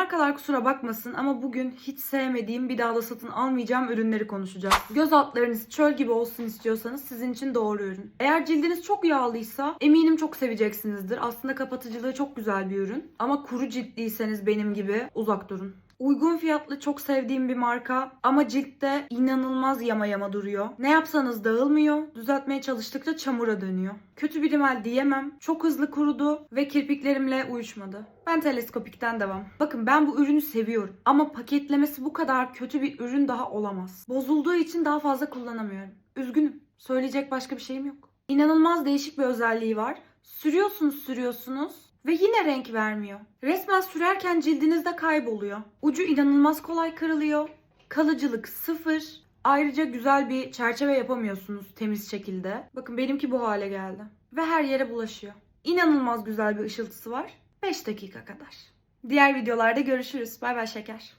Markalar kusura bakmasın ama bugün hiç sevmediğim bir daha da satın almayacağım ürünleri konuşacağız. Göz altlarınız çöl gibi olsun istiyorsanız sizin için doğru ürün. Eğer cildiniz çok yağlıysa eminim çok seveceksinizdir. Aslında kapatıcılığı çok güzel bir ürün. Ama kuru ciltliyseniz benim gibi uzak durun. Uygun fiyatlı çok sevdiğim bir marka ama ciltte inanılmaz yama yama duruyor. Ne yapsanız dağılmıyor, düzeltmeye çalıştıkça çamura dönüyor. Kötü bir rimel diyemem. Çok hızlı kurudu ve kirpiklerimle uyuşmadı. Ben teleskopikten devam. Bakın ben bu ürünü seviyorum ama paketlemesi bu kadar kötü bir ürün daha olamaz. Bozulduğu için daha fazla kullanamıyorum. Üzgünüm. Söyleyecek başka bir şeyim yok. İnanılmaz değişik bir özelliği var. Sürüyorsunuz sürüyorsunuz ve yine renk vermiyor. Resmen sürerken cildinizde kayboluyor. Ucu inanılmaz kolay kırılıyor. Kalıcılık sıfır. Ayrıca güzel bir çerçeve yapamıyorsunuz temiz şekilde. Bakın benimki bu hale geldi. Ve her yere bulaşıyor. İnanılmaz güzel bir ışıltısı var. 5 dakika kadar. Diğer videolarda görüşürüz. Bay bay şeker.